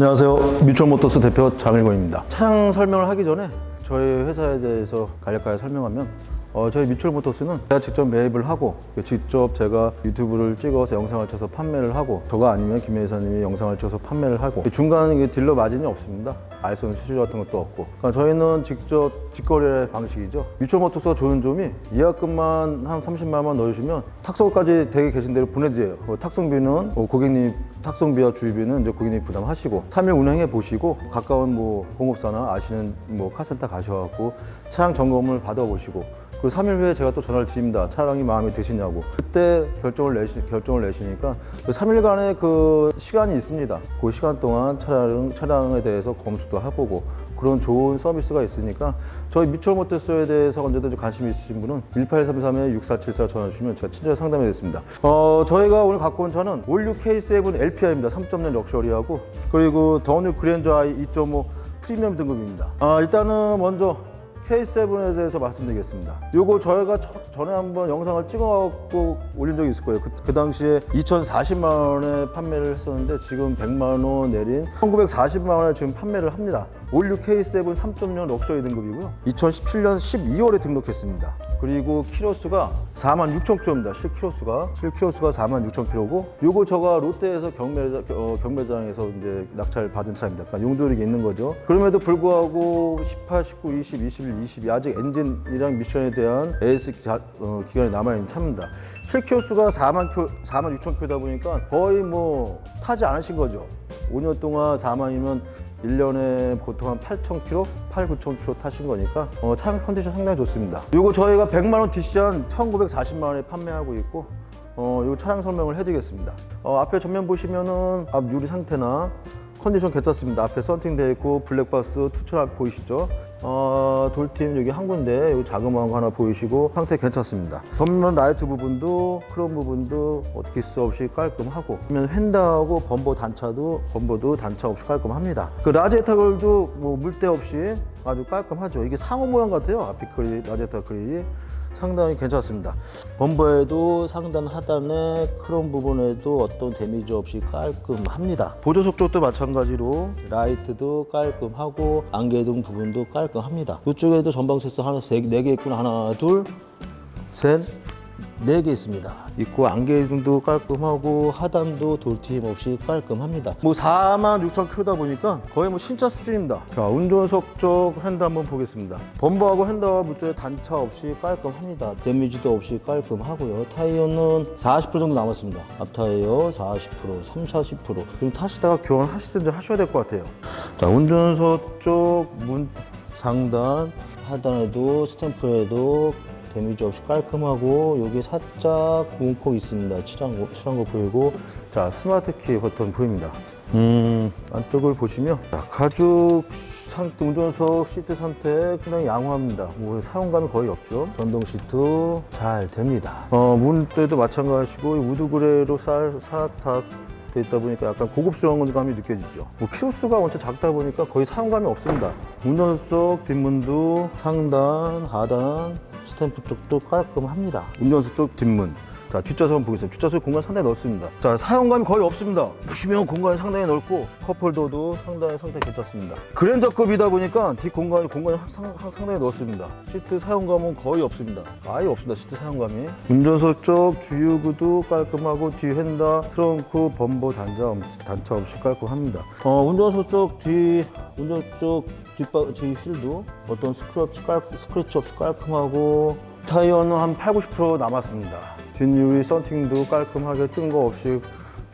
안녕하세요. 뮤추얼모터스 대표 장일권입니다. 차량 설명을 하기 전에 저희 회사에 대해서 간략하게 설명하면 어, 저희 뮤추얼모터스는 제가 직접 매입을 하고 직접 제가 유튜브를 찍어서 영상을 쳐서 판매를 하고 저가 아니면 김 회사님이 영상을 찍어서 판매를 하고 중간에 이게 딜러 마진이 없습니다. 알선 수수료 같은 것도 없고 그러니까 저희는 직접 직거래 방식이죠. 뮤추얼모터스가 좋은 점이 예약금만 한 30만 원 넣으시면 탁송까지 되게 계신 대로 보내드려요. 어, 탁송비는 어, 고객님 탁송비와 주유비는 이제 고객님이 부담하시고 3일 운행해 보시고 가까운 뭐 공업사나 아시는 뭐 카센터 가셔갖고 차량 점검을 받아보시고 그 3일 후에 제가 또 전화를 드립니다. 차량이 마음에 드시냐고. 그때 결정을 내시, 결정을 내시니까 그 3일간의 그 시간이 있습니다. 그 시간 동안 차량, 차량에 대해서 검수도 해보고 그런 좋은 서비스가 있으니까 저희 미추얼 모터스에 대해서 언제든지 관심 있으신 분은 1833-6474 전화 주시면 제가 친절히 상담해 드리겠습니다. 어, 저희가 오늘 갖고 온 차는 올류 K7 LPI입니다. 3.0 럭셔리하고 그리고 더뉴 그랜저 i 2.5 프리미엄 등급입니다. 아, 일단은 먼저 K7에 대해서 말씀드리겠습니다. 요거 저희가 저- 전에 한번 영상을 찍어갖고 올린 적이 있을 거예요. 그, 그 당시에 2,040만 원에 판매를 했었는데 지금 100만 원 내린 1,940만 원에 지금 판매를 합니다. 올류 K7 3.0 럭셔리 등급이고요. 2017년 12월에 등록했습니다. 그리고 키로수가 4만 6천 킬로입니다. 실 키로수가 실 키로수가 4만 6천 킬로고 요거 저가 롯데에서 경매 어, 경매장에서 이제 낙찰 받은 차입니다. 그러니까 용도력이 있는 거죠. 그럼에도 불구하고 18, 19, 20, 21, 22 아직 엔진이랑 미션에 대한 AS 자- 어, 기간이 남아 있는 차입니다. 실 키로수가 4만 킬로, 4만 6천 킬로다 보니까 거의 뭐 타지 않으신 거죠. 5년 동안 4만이면 1년에 보통 한 8,000km, 8, 9,000km 타신 거니까 어, 차량 컨디션 상당히 좋습니다. 이거 저희가 100만 원 디시전 1,940만 원에 판매하고 있고 어, 이 차량 설명을 해드리겠습니다. 어, 앞에 전면 보시면은 앞 유리 상태나 컨디션 괜찮습니다. 앞에 썬팅되어 있고 블랙박스 투철 보이시죠? 어, 돌팀 여기 한 군데 여기 자그마한 거 하나 보이시고 상태 괜찮습니다. 전면 라이트 부분도 크롬 부분도 어떻게 수 없이 깔끔하고 그러면 휀다하고 범버 단차도 범버도 단차 없이 깔끔합니다. 그 라제타 걸도 뭐 물때 없이 아주 깔끔하죠. 이게 상어 모양 같아요. 아피크릴 라제타 그릴이 상당히 괜찮습니다. 범버에도 상단 하단에 크롬 부분에도 어떤 데미지 없이 깔끔합니다. 보조석 쪽도 마찬가지로 라이트도 깔끔하고 안개등 부분도 깔끔합니다. 이쪽에도 전방 센서 하나 세, 네개 있구나 하나 둘 셋, 네개 있습니다. 있고 안개등도 깔끔하고 하단도 돌팀 없이 깔끔합니다. 뭐 4만 6천 킬로다 보니까 거의 뭐 신차 수준입니다. 자, 운전석 쪽 핸드 한번 보겠습니다. 범버하고 핸드와 무쪽에 단차 없이 깔끔합니다. 데미지도 없이 깔끔하고요. 타이어는 40% 정도 남았습니다. 앞 타이어 40%, 3, 40%. 좀 타시다가 교환하시든지 하셔야 될 것 같아요. 자, 운전석 쪽 문 상단 하단에도 스탬프에도 데미지 없이 깔끔하고 여기 살짝 문콕 있습니다. 칠한 거, 칠한 거 보이고 자 스마트 키 버튼 보입니다. 음 안쪽을 보시면 자, 가죽 상태 운전석 시트 상태 굉장히 양호합니다. 뭐 사용감이 거의 없죠. 전동 시트 잘 됩니다. 어 문대도 마찬가지고 우드 그레이로 쌀사탁 돼 있다 보니까 약간 고급스러운 감이 느껴지죠. 뭐 키로수가 원체 작다 보니까 거의 사용감이 없습니다. 운전석 뒷문도 상단, 하단, 스탬프 쪽도 깔끔합니다. 운전석 쪽 뒷문. 자, 뒷좌석 보겠습니다. 뒷좌석 공간 상당히 넓습니다. 자, 사용감이 거의 없습니다. 보시면 공간이 상당히 넓고 컵홀더도 상당히 상태 괜찮습니다. 그랜저급이다 보니까 뒷 공간이 공간이 상, 상, 상당히 넓습니다. 시트 사용감은 거의 없습니다. 아예 없습니다. 시트 사용감이. 운전석 쪽 주유구도 깔끔하고 뒤 핸다, 트렁크, 범버 단자 단차 없이 깔끔합니다. 어, 운전석 쪽 뒤 운전석 쪽 뒷바 뒤 휠도 어떤 스크래치 깔 스크래치 없이 깔끔하고 타이어는 한 8, 90% 남았습니다. 뒷유리 썬팅도 깔끔하게 뜬 거 없이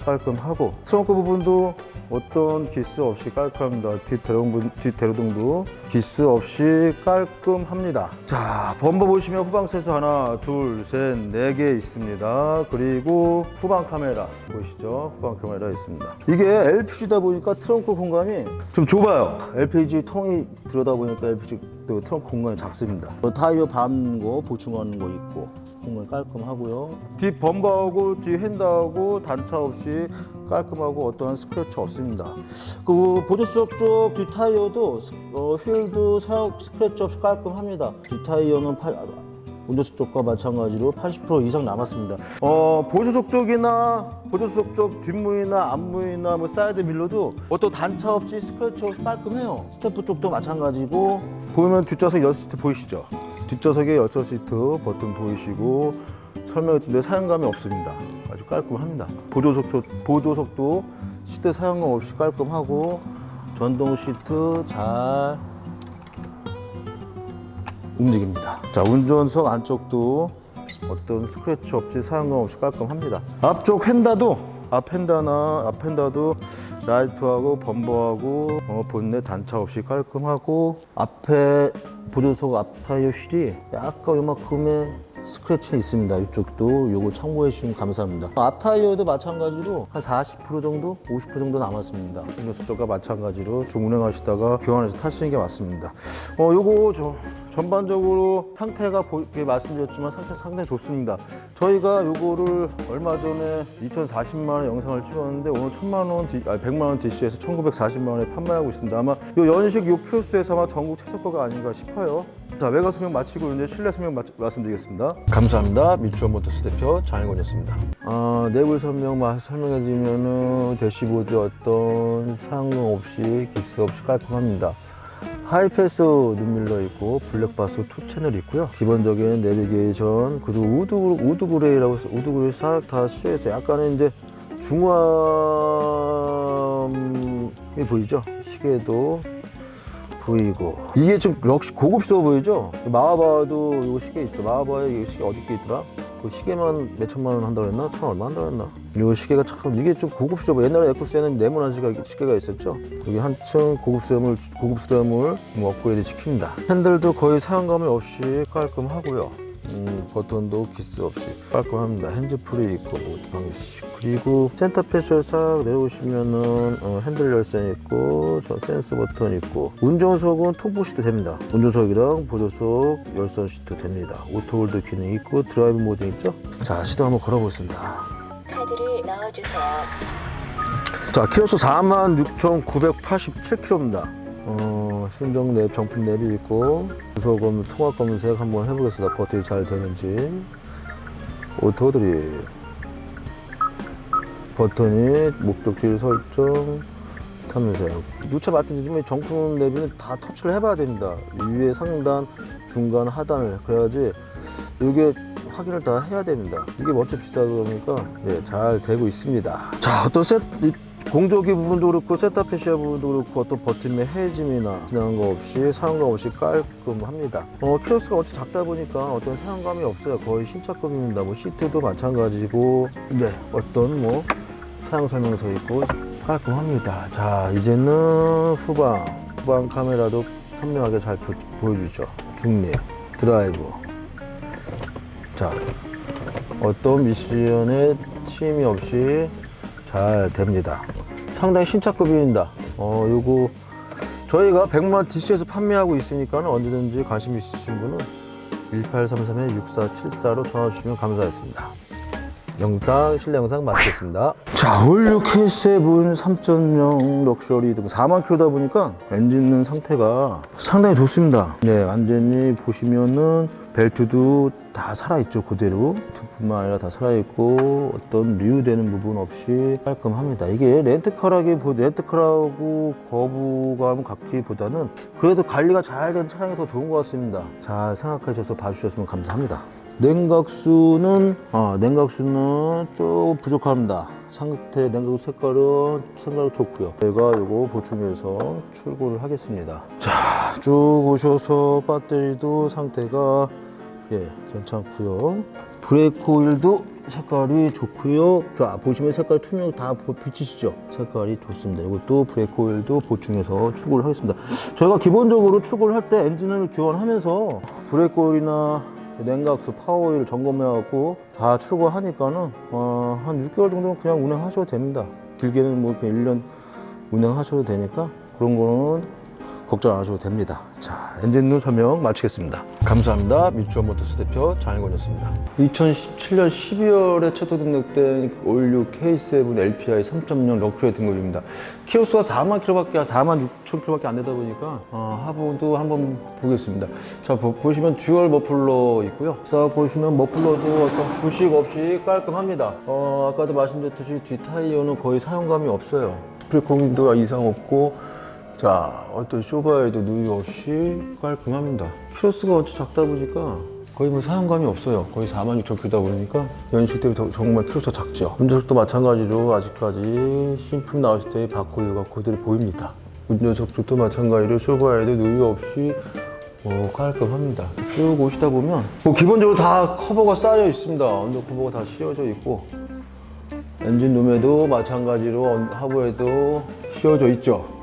깔끔하고 트렁크 부분도 어떤 기스 없이 깔끔합니다. 뒷대롱, 뒷대로등도 기스 없이 깔끔합니다. 자, 범버 보시면 후방 세수 하나, 둘, 셋, 네 개 있습니다. 그리고 후방 카메라 보이시죠? 후방 카메라 있습니다. 이게 LPG다 보니까 트렁크 공간이 좀 좁아요. LPG 통이 들어다 보니까 LPG 또 트렁크 공간이 작습니다. 뭐 타이어 반거 보충하는 거 있고 공간 깔끔하고요. 뒷 범버하고 뒤 핸드하고 단차 없이 깔끔하고 어떠한 스크래치 없습니다. 그 보조석 쪽 뒷 타이어도 스- 어, 휠도 사용 스크래치 없이 깔끔합니다. 뒷 타이어는 팔, 운전수 쪽과 마찬가지로 80% 이상 남았습니다. 어, 보조석 쪽이나 보조석 쪽 뒷무이나 앞무이나 뭐 사이드 밀러도 어떤 단차 없이 스크래치 없이 깔끔해요. 스태프 쪽도 마찬가지고 보면 뒷좌석 열시트 보이시죠? 뒷좌석에 열시트 버튼 보이시고 설명했던데 사용감이 없습니다. 아주 깔끔합니다. 보조석 쪽 보조석도 시트 사용감 없이 깔끔하고 전동 시트 잘 움직입니다. 자, 운전석 안쪽도 어떤 스크래치 없이 사용감 없이 깔끔합니다. 앞쪽 휀다도 앞 휀다도 라이트하고 범버하고 어, 본넷 단차 없이 깔끔하고 앞에 보조석 앞 타이어 휠이 약간 요만큼의 스크래치 있습니다. 이쪽도 요거 참고해 주시면 감사합니다. 앞 타이어도 마찬가지로 한 40% 정도, 50% 정도 남았습니다. 운전수 쪽과 마찬가지로 좀 운행하시다가 교환해서 타시는 게 맞습니다. 어, 요거 저 전반적으로 상태가 보, 이렇게 말씀드렸지만 상태 상당히 좋습니다. 저희가 요거를 얼마 전에 2,040만 원 영상을 찍었는데 오늘 1,000만 원, 디, 아니 100만 원 DC에서 1,940만 원에 판매하고 있습니다. 아마 요 연식 요 키오스에서 아마 전국 최저가가 아닌가 싶어요. 자 외관 설명 마치고 이제 실내 설명 마, 말씀드리겠습니다. 감사합니다. 미추어 모터스 대표 장일권이었습니다. 아, 내부 설명 마- 설명해 드리면은 대시보드 어떤 사용감 없이 기스 없이 깔끔합니다. 하이패스 눈밀러 있고 블랙바스 투 채널 있고요. 기본적인 내비게이션 그리고 우드 우드 그레이라고 해서 우드 그레이 싹다 씌여 있어요. 약간은 이제 중화음이 보이죠? 시계도 보이고 이게 좀 역시 고급스러워 보이죠? 마하바도 이거 시계 있죠. 마하바에 이 시계 어디 게 있더라? 그 시계만 몇 천만 원 한다고 했나? 천 얼마 한다고 했나? 이 시계가 참 이게 좀 고급스러워. 옛날에 에코스에는 네모난 시계, 시계가 있었죠. 여기 한층 고급스러움을 고급스러움을 뭐 업그레이드 시킵니다. 핸들도 거의 사용감이 없이 깔끔하고요. 음, 버튼도 기스 없이 깔끔합니다. 핸즈 프리 있고 뭐 방식 그리고 센터 패시를 싹 내려오시면은 어, 핸들 열선 있고 저 센스 버튼 있고 운전석은 톱보 시트 됩니다. 운전석이랑 보조석 열선 시트 됩니다. 오토홀드 기능 있고 드라이브 모드 있죠? 자 시도 한번 걸어보겠습니다. 카드를 넣어주세요. 자, 키로수 46,987km입니다. 어, 순정 내 정품 랩이 있고, 주소 검 통화 검색 한번 해보겠습니다. 어떻게 잘 되는지. 오토 드립. 버튼이 목적지 설정, 탐색. 누차 말씀드리지만 정품 랩은 다 터치를 해봐야 됩니다. 위에 상단, 중간, 하단을. 그래야지 이게 확인을 다 해야 됩니다. 이게 먼저 비싸다 보니까 예, 잘 되고 있습니다. 자, 어떤 셋, 이 공조기 부분도 그렇고 세타 패시아 부분도 그렇고 어떤 버튼의 해짐이나 지나간 거 없이 사용감 없이 깔끔합니다. 어, 키로수가 어찌 작다 보니까 어떤 사용감이 없어요. 거의 신차급입니다. 뭐 시트도 마찬가지고 네, 어떤 뭐 사용 설명서 있고 깔끔합니다. 자, 이제는 후방, 후방 카메라도 선명하게 잘 보- 보여주죠. 중립, 드라이브. 자, 어떤 미션에 침이 없이 잘 됩니다. 상당히 신차급입니다. 어, 요거 저희가 100만 DC에서 판매하고 있으니까 언제든지 관심 있으신 분은 1833-6474로 전화 주시면 감사하겠습니다. 영상, 실내 영상 마치겠습니다. 자, 올류 K7 3.0 럭셔리 등 4만 킬로다 보니까 엔진은 상태가 상당히 좋습니다. 네, 완전히 보시면은 벨트도 다 살아있죠, 그대로. 뿐만 아니라 다 살아있고 어떤 누유되는 부분 없이 깔끔합니다. 이게 렌트카라기 보 렌트카라고 거부감 갖기보다는 그래도 관리가 잘 된 차량이 더 좋은 것 같습니다. 잘 생각해 주셔서 봐주셨으면 감사합니다. 냉각수는 아, 냉각수는 좀 부족합니다. 상태 냉각수 색깔은 색깔 좋고요. 제가 이거 보충해서 출고를 하겠습니다. 자, 쭉 오셔서 배터리도 상태가 예, 괜찮고요. 브레이크 오일도 색깔이 좋고요. 자, 보시면 색깔 투명 다 보- 비치시죠? 색깔이 좋습니다. 이것도 브레이크 오일도 보충해서 출고를 하겠습니다. 저희가 기본적으로 출고를 할 때 엔진을 교환하면서 브레이크 오일이나 냉각수, 파워오일 점검해갖고 다 출고하니까는 어, 한 6개월 정도는 그냥 운행하셔도 됩니다. 길게는 뭐 그냥 1년 운행하셔도 되니까 그런 거는 걱정 안 하셔도 됩니다. 자, 엔진룸 설명 마치겠습니다. 감사합니다. 뮤추얼 모터스 대표 장일권이었습니다. 2017년 12월에 최초 등록된 올류 K7 LPI 3.0 럭셔리 등급입니다. 키로수가 4만 킬로밖에 4만 6천 킬로밖에 안 되다 보니까 어, 하부도 한번 보겠습니다. 자 보, 보시면 듀얼 머플러 있고요. 자 보시면 머플러도 어떤 부식 없이 깔끔합니다. 어, 아까도 말씀드렸듯이 뒤 타이어는 거의 사용감이 없어요. 스프레공도 이상 없고 자 어떤 쇼바에도 누유 없이 깔끔합니다. 키로수가 어째 작다 보니까 거의 뭐 사용감이 없어요. 거의 4만 6천 킬로다 보니까 연식 때부터 정말 키로수가 작죠. 운전석도 마찬가지로 아직까지 심품 나왔을 때의 바코드가 그대로 보입니다. 운전석 쪽도 마찬가지로 쇼바에도 누유 없이 어, 깔끔합니다. 쭉 오시다 보면 뭐 기본적으로 다 커버가 쌓여 있습니다. 언더 커버가 다 씌워져 있고 엔진 룸에도 마찬가지로 언- 하부에도 씌워져 있죠.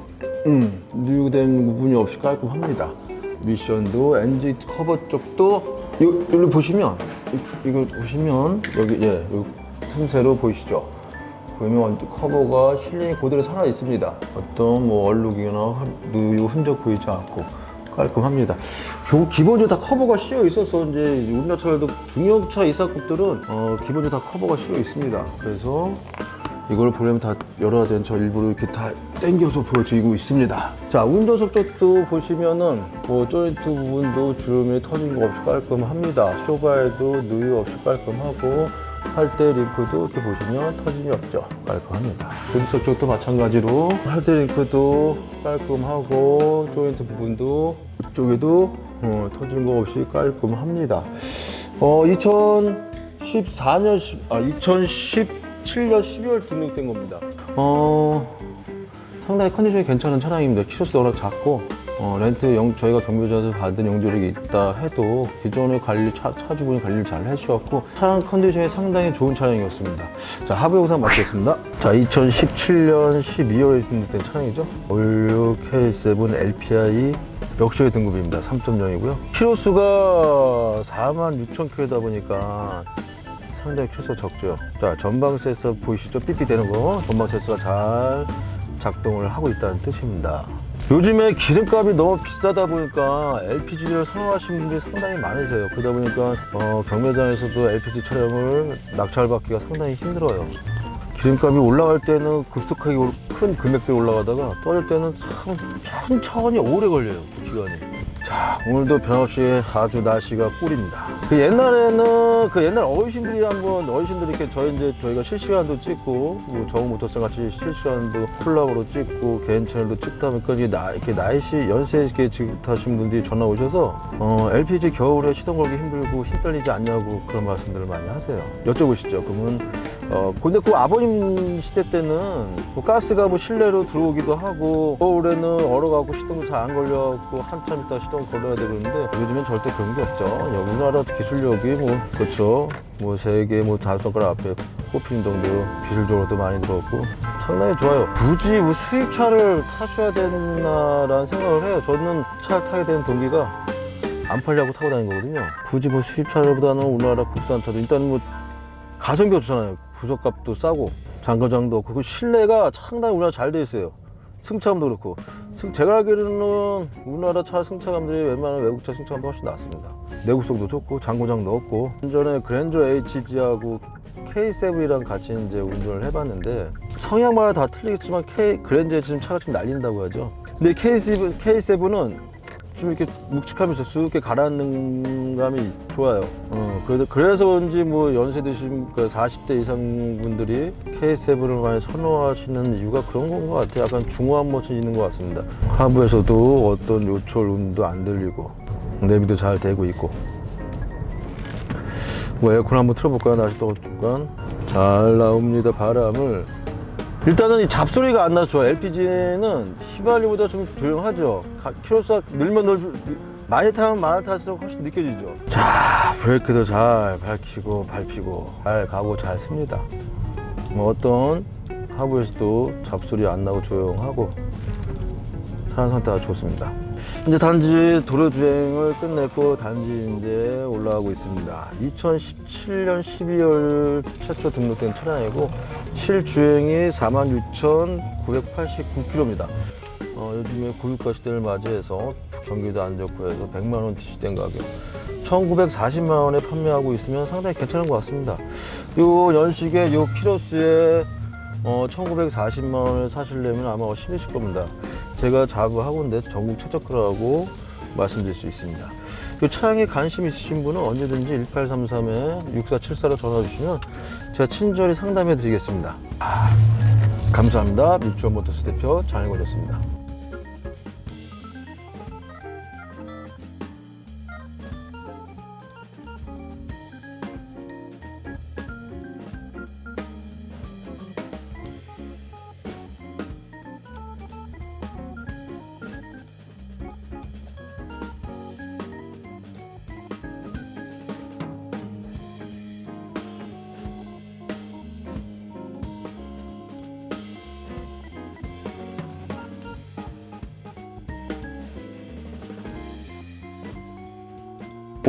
음, 누유된 부분이 없이 깔끔합니다. 미션도 엔진 커버 쪽도 요, 여기 보시면 이- 이거 보시면 여기 예, 요 틈새로 보이시죠? 보면 커버가 실링이 그대로 살아 있습니다. 어떤 뭐 얼룩이나 누유 흔적 보이지 않고 깔끔합니다. 교- 기본적으로 다 커버가 씌어 있어서 이제 우리나라 차량도 중형차 이사급들은 어, 기본적으로 다 커버가 씌어 있습니다. 그래서 이걸 보려면 다 열어야 되는 저 일부러 이렇게 다 당겨서 보여드리고 있습니다. 자, 운전석 쪽도 보시면은 뭐 조인트 부분도 주름이 터진 거 없이 깔끔합니다. 쇼바에도 누유 없이 깔끔하고 할대 링크도 이렇게 보시면 터짐이 없죠. 깔끔합니다. 운전석 쪽도 마찬가지로 할대 링크도 깔끔하고 조인트 부분도 이쪽에도 어, 터진 거 없이 깔끔합니다. 어, 2014년, 아, 2017년 12월 등록된 겁니다. 어, 상당히 컨디션이 괜찮은 차량입니다. 키로수도 워낙 작고, 어, 렌트 영, 저희가 경비자에서 받은 용도력이 있다 해도 기존의 관리, 차, 차주분이 관리를 잘 해주셨고, 차량 컨디션이 상당히 좋은 차량이었습니다. 자, 하부 영상 마치겠습니다. 자, 2017년 12월에 등록된 차량이죠. 올류 K7 LPI 역시의 등급입니다. 3.0이고요. 키로수가 4만 6천 킬로다 보니까 상당히 키로수가 적죠. 자, 전방 센서 보이시죠? 삐삐 되는 거. 전방 센서가 잘 작동을 하고 있다는 뜻입니다. 요즘에 기름값이 너무 비싸다 보니까 LPG를 선호하시는 분들이 상당히 많으세요. 그러다 보니까 어, 경매장에서도 LPG 차량을 낙찰받기가 상당히 힘들어요. 기름값이 올라갈 때는 급속하게 올- 큰 금액들이 올라가다가 떨어질 때는 참 천천히 오래 걸려요. 그 기간이. 자, 오늘도 변함없이 아주 날씨가 꿀입니다. 그 옛날에는 그 옛날 어르신들이 한번 어르신들이 이렇게 저희 이제 저희가 실시간도 찍고 뭐 정우 모터스 같이 실시간도 콜라보로 찍고 개인 채널도 찍다 보니까 이게 나 이렇게 날씨 연세 있게 지긋하신 분들이 전화 오셔서 어, LPG 겨울에 시동 걸기 힘들고 힘 떨리지 않냐고 그런 말씀들을 많이 하세요. 여쭤보시죠. 그러면 어, 근데 그 아버님 시대 때는 뭐 가스가 뭐 실내로 들어오기도 하고 겨울에는 얼어가고 시동도 잘 안 걸려갖고 한참 있다 시동 걸어야 되는데 요즘엔 절대 그런 게 없죠. 야, 우리나라 기술력이 뭐 그렇죠. 뭐 세계 뭐 다섯 손가락 앞에 꼽히는 정도로 기술적으로도 많이 들었고 상당히 좋아요. 굳이 뭐 수입차를 타셔야 되나라는 생각을 해요. 저는 차를 타게 된 동기가 안 팔려고 타고 다닌 거거든요. 굳이 뭐 수입차보다는 우리나라 국산차도 일단 뭐 가성비 좋잖아요. 부속값도 싸고 장거장도 없고 그 실내가 상당히 우리나라 잘 돼 있어요. 승차감도 그렇고 승, 제가 알기로는 우리나라 차 승차감들이 웬만한 외국 차 승차감보다 훨씬 낫습니다. 내구성도 좋고 장고장도 없고 전에 그랜저 HG하고 K7이랑 같이 이제 운전을 해봤는데 성향마다 다 틀리겠지만 K 그랜저에 지금 차가 좀 날린다고 하죠. 근데 K7, K7은 좀 이렇게 묵직하면서 쑥 이렇게 가라앉는 감이 좋아요. 어, 그래서, 그래서 그런지 뭐 연세 드신 그 40대 이상 분들이 K7을 많이 선호하시는 이유가 그런 건 것 같아요. 약간 중후한 모습이 있는 것 같습니다. 하부에서도 어떤 요철 음도 안 들리고 내비도 잘 되고 있고 뭐 에어컨 한번 틀어볼까요? 날씨 더우니까 잘 나옵니다. 바람을 일단은 이 잡소리가 안 나서 좋아요. LPG는 휘발유보다 좀 조용하죠. 가- 키로수가 늘면 늘수록 많이 타면 많이 탈수록 훨씬 느껴지죠. 자, 브레이크도 잘 밝히고 밟히고 잘 가고 잘 씁니다. 뭐 어떤 하부에서도 잡소리 안 나고 조용하고 차량 상태가 좋습니다. 이제 단지 도로 주행을 끝냈고 단지 이제 올라가고 있습니다. 2017년 12월 최초 등록된 차량이고 실주행이 46,989km입니다. 어, 어, 요즘에 고유가 시대를 맞이해서 경기도 안 좋고 해서 100만 원 DC된 가격 1940만 원에 판매하고 있으면 상당히 괜찮은 것 같습니다. 요 연식의 요 키로수에 어, 1940만 원을 사시려면 아마 힘드실 겁니다. 제가 자부하고 있는데 전국 최저가라고 말씀드릴 수 있습니다. 이 차량에 관심 있으신 분은 언제든지 1833에 6474로 전화 주시면 제가 친절히 상담해 드리겠습니다. 아, 감사합니다. 뮤추얼 모터스 대표 장일권이었습니다.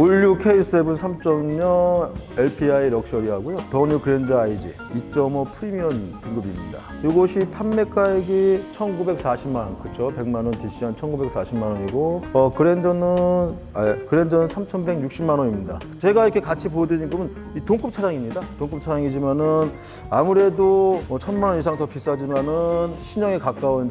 올류 K7 3.0 LPI 럭셔리하고요. 더뉴 그랜저 IG 2.5 프리미엄 등급입니다. 이것이 판매 가액이 1,940만 원, 그렇죠? 100만 원 DC한 1,940만 원이고 어, 그랜저는 아, 그랜저는 3,160만 원입니다. 제가 이렇게 같이 보여드린 거는 이 동급 차량입니다. 동급 차량이지만은 아무래도 뭐 천만 원 이상 더 비싸지만은 신형에 가까운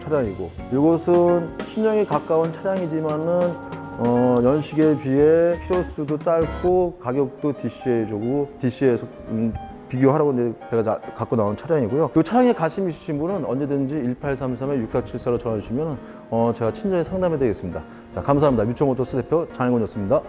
차량이고 이것은 신형에 가까운 차량이지만은 어, 연식에 비해 키로수도 짧고 가격도 DC에 주고 DC에서 음, 비교하라고 이제 제가 자- 갖고 나온 차량이고요. 이 차량에 관심 있으신 분은 언제든지 1833에 6474로 전화 주시면 어, 제가 친절히 상담해 드리겠습니다. 자, 감사합니다. 뮤추모터스 대표 장일권이었습니다.